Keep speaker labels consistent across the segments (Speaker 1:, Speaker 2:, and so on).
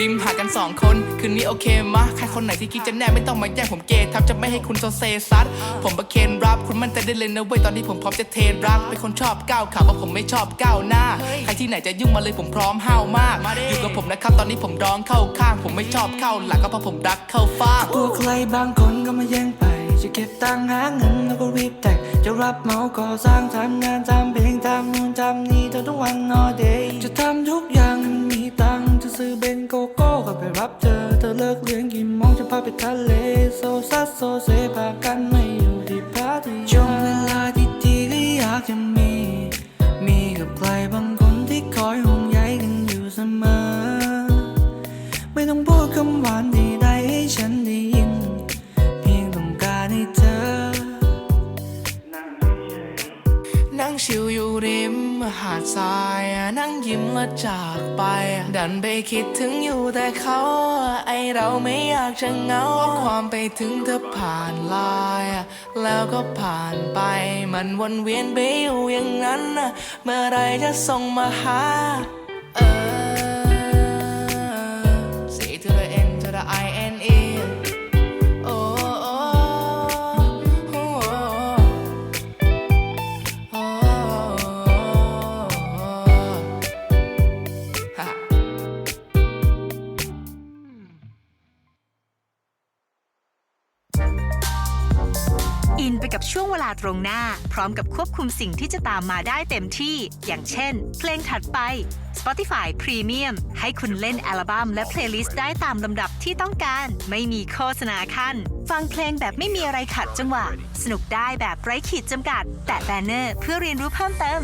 Speaker 1: ริมหากันสองคน คืนนี้โอเคมะใครคนไหนที่คิดจะแน่ไม่ต้องมาแย่งผมเกย์ทับจะไม่ให้คุณโซเซซัดผมประเคนรับคุณมั่นใจได้เลยนะเว้ยตอนนี้ผมพร้อมจะเทรนรักเป็นคนชอบก้าวขาว่าผมไม่ชอบก้าวหน้า ใครที่ไหนจะยุ่งมาเลยผมพร้อมห้าวมาก อยู่กับผมนะครับตอนนี้ผมร้องเข้าข้าง ผมไม่ชอบเข้าหลังก็เพราะผมรักเข้าฟ้าง
Speaker 2: ตัวใครบางคนก็มาแย่งไปจะเก็บตังค์หาเงินแล้วก็รีบแต่งจะรับเหมาก่อสร้างทำงานทำเพลงทำนู่นทำนี่เธอทุกวัน all day จะทำทุกอย่าง โกโก้ก็ไปรับเธอ เธอเลิกเรียนกี่โมงจะพาไปทะเล โซซัสโซเซพากันไม่อยู่ ชิวอยู่ริมหาด
Speaker 1: ทรายนั่งยิ้มมาจากไป ดันไปคิดถึงอยู่แต่เขา ไอเราไม่อยากจะเหงาความไปถึงเธอผ่านลาย แล้วก็ผ่านไปมันวนเวียนไปอยู่อย่างนั้น เมื่อไรจะส่งมาหา
Speaker 3: วงเวลาตรงหน้า พร้อมกับควบคุมสิ่งที่จะตามมาได้เต็มที่ อย่างเช่น เพลงถัดไป Spotify Premium ให้คุณเล่นอัลบั้มและเพลย์ลิสต์ได้ตามลำดับที่ต้องการ ไม่มีโฆษณาขั้น ฟังเพลงแบบไม่มีอะไรขัดจังหวะ สนุกได้แบบไร้ขีดจำกัด แตะแบนเนอร์เพื่อเรียนรู้เพิ่มเติม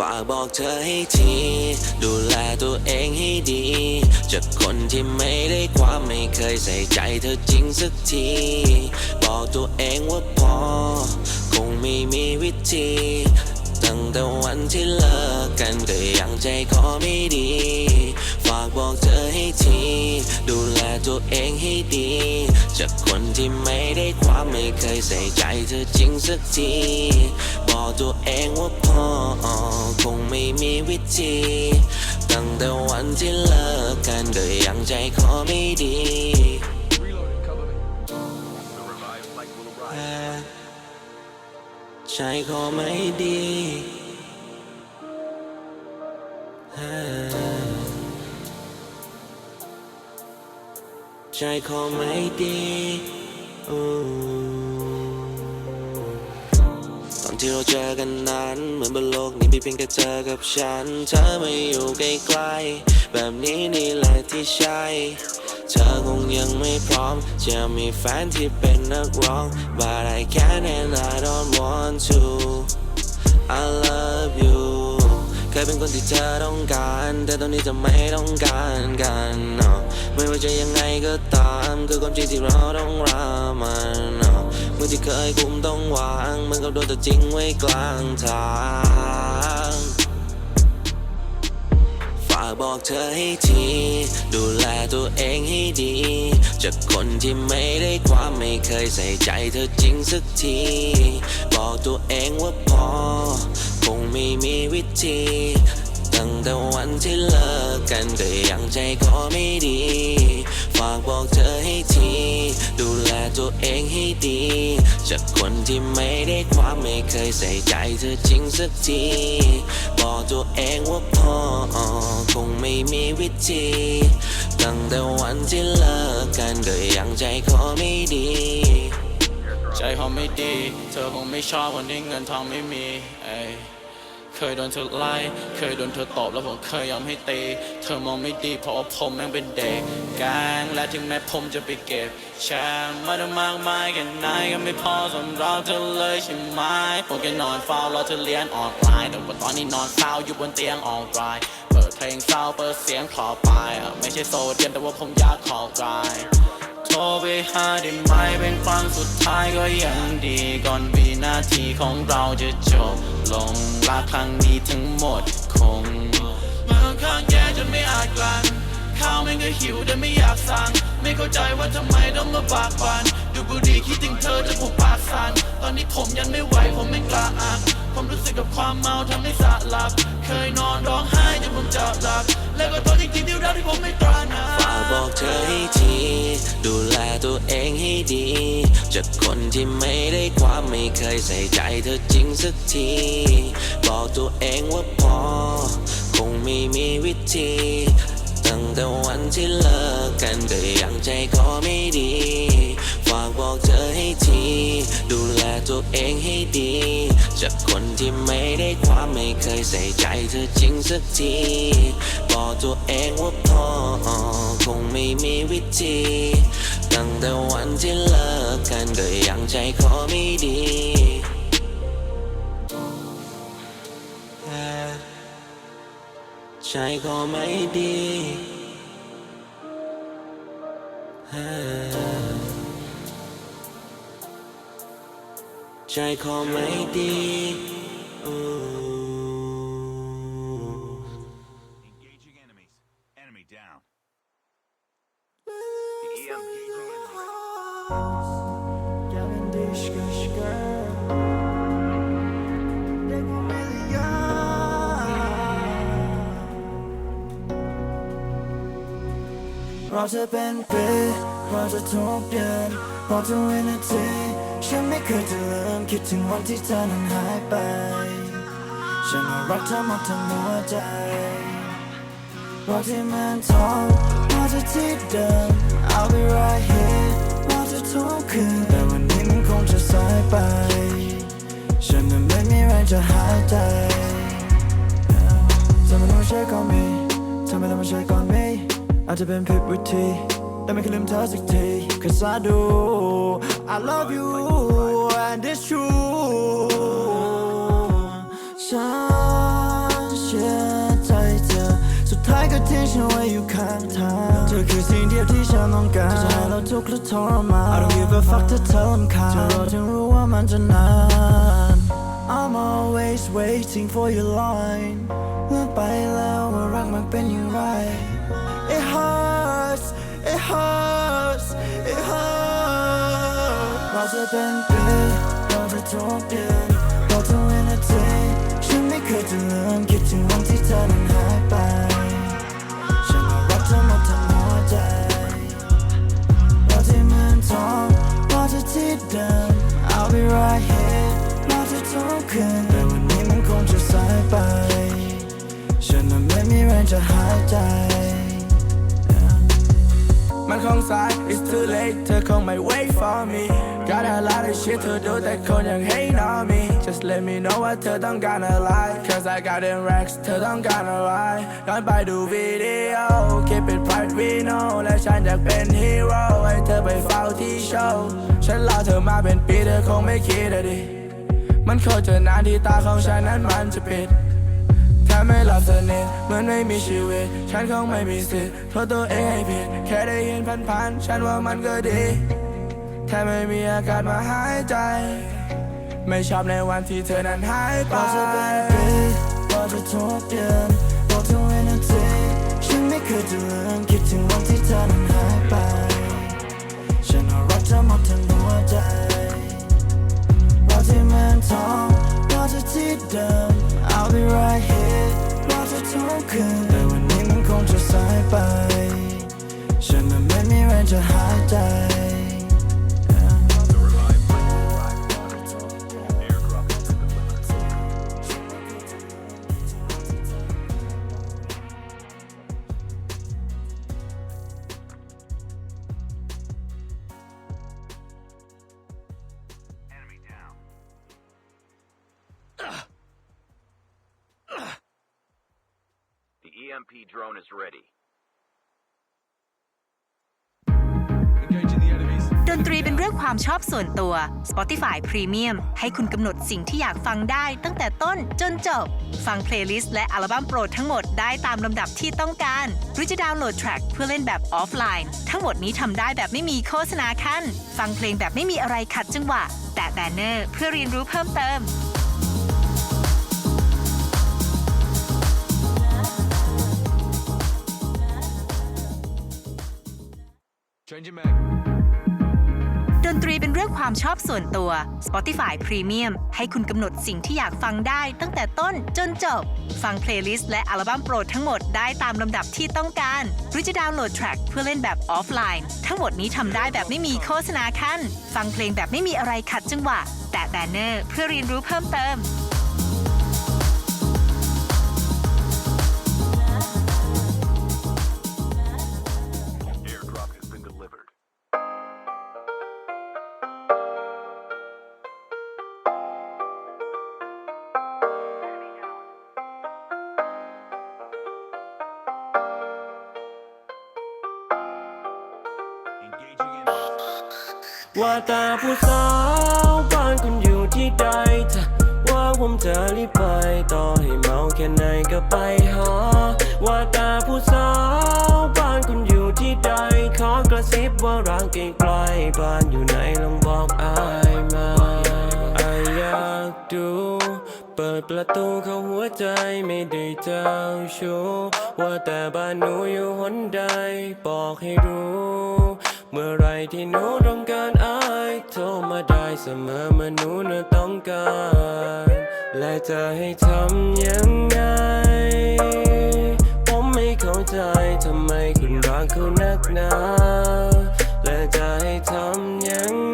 Speaker 4: ฝากบอกเธอให้ที ดูแลตัวเองให้ดี จากคนที่ไม่ได้ความไม่เคยใส่ใจเธอจริงสักที บอกตัวเองว่าพอ คงไม่มีวิธี ตั้งแต่วันที่เลิกกันก็ยังใจคอไม่ดี ที ดูแลตัวเองให้ดี จากคนที่ไม่ได้ความไม่เคยใส่ใจเธอจริงสักที บอกตัวเองว่าพอคงไม่มีวิธี ตั้งแต่วันที่เลิกกันก็ยังใจคอไม่ดีใจคอไม่ดี ใจคอไม่ดีอตอนที่เราเจอกันนั้น เหมือนบนโลกนี้มีเพียงแค่เธอกับฉัน เธอไม่อยู่ใกล้ๆแบบนี้นี่แหละที่ใช่เธอคงยังไม่พร้อม จะมีแฟนที่เป็นนักร้อง but I can't and I don't want to I love you เคยเป็นคนที่เธอต้องการ แต่ตอนนี้จะไม่ต้องการกัน no ไม่ว่าจะยังไงก็ตาม คือความจริงที่เราต้องรามันเมื่อที่เคยคุมต้องวางเมือนกับโดนตัวจริงไว้กลางทางฝากบอกเธอให้ที ดูแลตัวเองให้ดี จากคนที่ไม่ได้ความไม่เคยใส่ใจเธอจริงสักที บอกตัวเองว่าพอ คงไม่มีวิธี ตั้งแต่วันที่เลิกกันก็ยังใจคอไม่ดี ฝากบอกเธอให้ที ดูแลตัวเองให้ดี จากคนที่ไม่ได้ความไม่เคยใส่ใจเธอจริงสักที บอกตัวเองว่าพอคงไม่มีวิธี ตั้งแต่วันที่เลิกกันก็ยังใจคอไม่ดี
Speaker 5: ใจคงไม่ดี เธอคงไม่ชอบคนที่เงินทองไม่มี เคยโดนเธอไล่ เคยโดนเธอตอบแล้วผมเคยยอมให้ตีเธอมองไม่ดีเพราะว่าผมแม่งเป็นเด็กแกงและถึงแม้ผมจะไปเก็บแชร์มาได้มากมายแค่ไหนก็ไม่พอสำหรับเธอเลยใช่ไหมผมแค่นอนเฝ้ารอเธอเรียนออนไลน์แต่ว่าตอนนี้นอนเศร้าอยู่บนเตียงออนไลน์เปิดเพลงเศร้าเปิดเสียงคลอไปไม่ใช่โซเดียมแต่ว่าผมอยากขอไกล รไปหาได้ไหมเป็นครั้งสุดท้ายก็ยังดีก่อนวินาทีของเราจะจบลงรักครั้งนี้ทั้งหมดคงมาข้างแย่จนไม่อาจกลั้นข้าวแม่งก็หิวแต่ไม่อยากสั่งไม่เข้าใจว่าทำไมต้องมาบากบันดูบุหรี่คิดถึงเธอจะผูกปากสั่นตอนนี้ผมยังไม่ไหวผมไม่กล้าอ่านผมรู้สึกกับความเมาทำให้สะหลับ เคยนอนร้องไห้จนผมจะหลับ แล้วก็โทษจริงๆที่รักที่ผมไม่ตราหนา
Speaker 4: ฝากบอกเธอให้ที ดูแลตัวเองให้ดี จากคนที่ไม่ได้ความไม่เคยใส่ใจเธอจริงสักที บอกตัวเองว่าพอ คงไม่มีวิธี ตั้งแต่วันที่เลิกกันก็ยังใจคอไม่ดี ฝากบอกเธอให้ที ดูแลตัวเองให้ดี จากคนที่ไม่ได้ความไม่เคยใส่ใจเธอจริงสักที บอกตัวเองว่าพอคงไม่มีวิธีตั้งแต่วันที่เลิกกันก็ยังใจคอไม่ดี ใจคอไม่ดีเออใจคอไม่ดีอู้
Speaker 6: Engaging enemies. Enemy down. The EM engaging enemies.
Speaker 2: เราจะเป็นปีเราจะทุกเดือนเราทุกวินาทีฉันไม่เคยจะลืมคิดถึงวันที่เธอนั้นหายไป ฉันรักเธอหมดทั้งหัวใจเราที่มืองทองเราจะที่เดิม I'll be right here เราจะทุกคืนแต่วันนี้มันคงจะสายไป ฉันนั้นไม่มีแรงจะหายใจเธอไม่ต้องมาเช็คก่อนมีเธอไม่ต้องมาเช็คก่อนมี อาจจะเป็นผิดวิธีแต่ไม่เคยลืมเธอสักที Cause I do I love you and it's true ฉันเชื่อใจเธอ สุดท้ายก็ทิ้งฉันไว้อยู่ข้างทางเธอคือสิ่งเดียวที่ฉันต้องการจะให้เราทุกข์และทรมาน I don't give a fuck ถ้าเธอรำคาญจะรอถึงรู้ว่ามันจะนาน I'm always waiting for your line เลือกไปแล้วว่ารักมันเป็นอย่างไร hurts It hurts เราจะเป็นปีเราจะทุกเดือนเราทุกวินาทีฉันไม่เคยจะลืมคิดถึงวันที่เธอนั้นหายไป ฉันว่ารักเธอหมดทั้งหัวใจเราที่เมืองทองเราจะที่เดิม I'll be right here เราจะทุกคืนแต่วันนี้มันคงจะสายไป ฉันนั้นไม่มีแรงจะหายใจ คงสาย it's too late เธอคงไม่ wait for me got a lot of shit to do แต่คนยัง hate on me just let me know ว่าเธอต้องการอะไร cause I got them racks เธอต้องการอะไรย้อนไปดูวิดีโอ keep it private we know และฉันอยากเป็น hero ให้เธอไปเฝ้าที่โชว์ฉันรอเธอมาเป็นปีเธอคงไม่คิดอะดิมันโคตรจะนานที่ตาของฉันนั้นมันจะปิด ถ้าไม่หลับสนิทเหมือนไม่มีชีวิต ฉันคงไม่มีสิทธิ์โทษตัวเองให้ผิด แค่ได้ยินพันๆฉันว่ามันก็ดี แค่ไม่มีอากาศมาหายใจ ไม่ชอบในวันที่เธอนั้นหายไป
Speaker 6: down. EMP drone is ready.
Speaker 3: ความชอบส่วนตัว Spotify Premium ให้คุณกำหนดสิ่งที่อยากฟังได้ตั้งแต่ต้นจนจบ ฟังเพลย์ลิสต์และอัลบั้มโปรดทั้งหมดได้ตามลำดับที่ต้องการ หรือจะดาวน์โหลดแทร็กเพื่อเล่นแบบออฟไลน์ ทั้งหมดนี้ทำได้แบบไม่มีโฆษณาขั้น ฟังเพลงแบบไม่มีอะไรขัดจังหวะ แตะแบนเนอร์เพื่อเรียนรู้เพิ่มเติมด ความชอบส่วนตัว Spotify Premium ให้คุณกำหนดสิ่งที่อยากฟังได้ตั้งแต่ต้นจนจบ ฟังเพลย์ลิสต์และอัลบั้มโปรดทั้งหมดได้ตามลำดับที่ต้องการ หรือจะดาวน์โหลดแทร็กเพื่อเล่นแบบออฟไลน์ ทั้งหมดนี้ทำได้แบบไม่มีโฆษณาขั้น ฟังเพลงแบบไม่มีอะไรขัดจังหวะ แตะแบนเนอร์เพื่อเรียนรู้เพิ่มเติม
Speaker 7: ว่าแต่ผู้สาวบ้านคุณอยู่ที่ใดถ้าว่าผมจะรีบไป ต่อให้เมาแค่ไหนก็ไปหา ว่าแต่ผู้สาวบ้านคุณอยู่ที่ใด ขอกระซิบว่ารางไกลๆบ้านอยู่ไหนลองบอกอายมาอายอยากดูเปิดประตูเข้าหัวใจไม่ได้เจ้าชู้ว่าแต่บ้านหนูอยู่หนใด บอกให้รู้ เมื่อไรที่หนูต้องการอายโทรมาได้เสมอเมื่อหนูน่ะต้องการ และจะให้ทำยังไง ผมไม่เข้าใจทำไมคุณรักเขานักหนา และจะให้ทำยังไง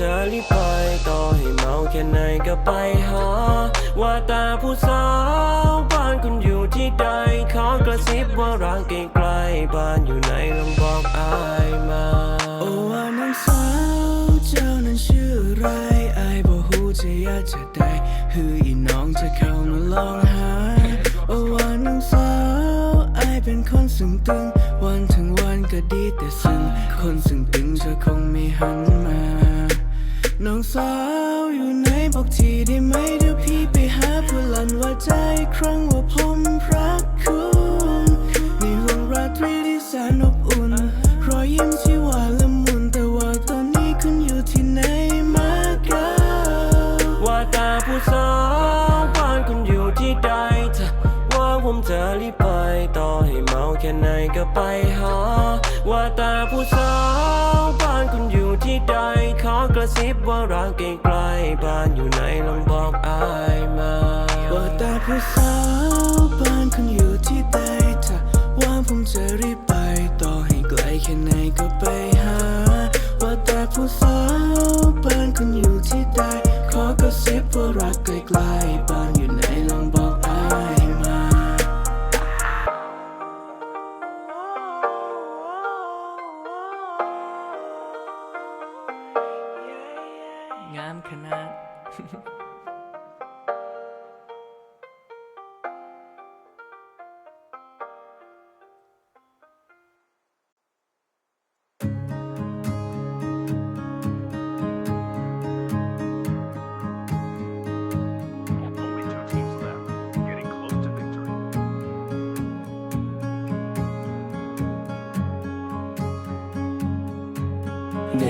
Speaker 7: ว่าผมจะรีบไป ต่อให้เมาแค่ไหนก็ไปหา ว่าแตาผู้สาวบ้านคุณอยู่ที่ใด ขอกระซิบว่าร้างไกลๆบ้านอยู่ไหนลองบอกอายมา
Speaker 8: โอ้ว่านางสาวเจ้านั้นชื่ออะไรไอ้ายบ่ฮู้จะอยากจะได้ฮืออีน้องจะเข้ามาลองหา โอ้ว่านางสาวไอ้ายเป็นคนสึงตึงวันถึงวันก็ดีแต่ซึ่งคนสึงตึงจะคงไม่หันมา น้องสาวอยู่ไหนบอกทีได้ไหมเดี๋ยวพี่ไปหาผู้หลันว่าใจครั้งว่าผมรักคุณในห่วงราตรีที่แสนอบอุ่น รอยยิ้มที่หวานละมุนแต่ว่าตอนนี้คุณอยู่ที่ไหนมากัน
Speaker 7: ว่าแต่ผู้สาวบ้านคุณอยู่ที่ใดถ้าว่าผมจะรีบไป ต่อให้เมาแค่ไหนก็ไปหาว่าแต่ผู้สา ระซิบว่าร้างไกลๆบ้านอยู่ไหนลองบอกอายมา
Speaker 8: ว่าแต่ผู้สาวบ้านคุณอยู่ที่ใดถ้าว่าผมจะรีบไป ต่อให้ไกลแค่ไหนก็ไปหา ว่าแต่ผู้สาวบ้านคุณอยู่ที่ใดขอกระซิบว่ารักไกลๆบ้านอยู่ไหน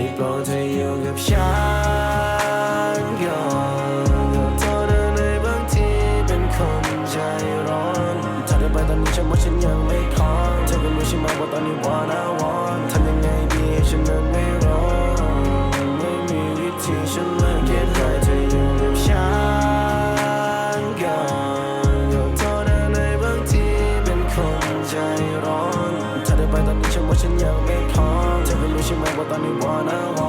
Speaker 7: ได้โปรดเธออยู่กับฉันก่อนขอโทษนะในบางทีเป็นคนใจร้อนถ้าเธอไปตอนนี้ฉันว่าฉันยังไม่พร้อมเธอก็รู้ใช่ไหมว่าตอนนี้วานาวอนทำยังไงดีให้ฉันนั้นไม่ร้องไม่มีวิธีฉันเลยเก็บ ร้อ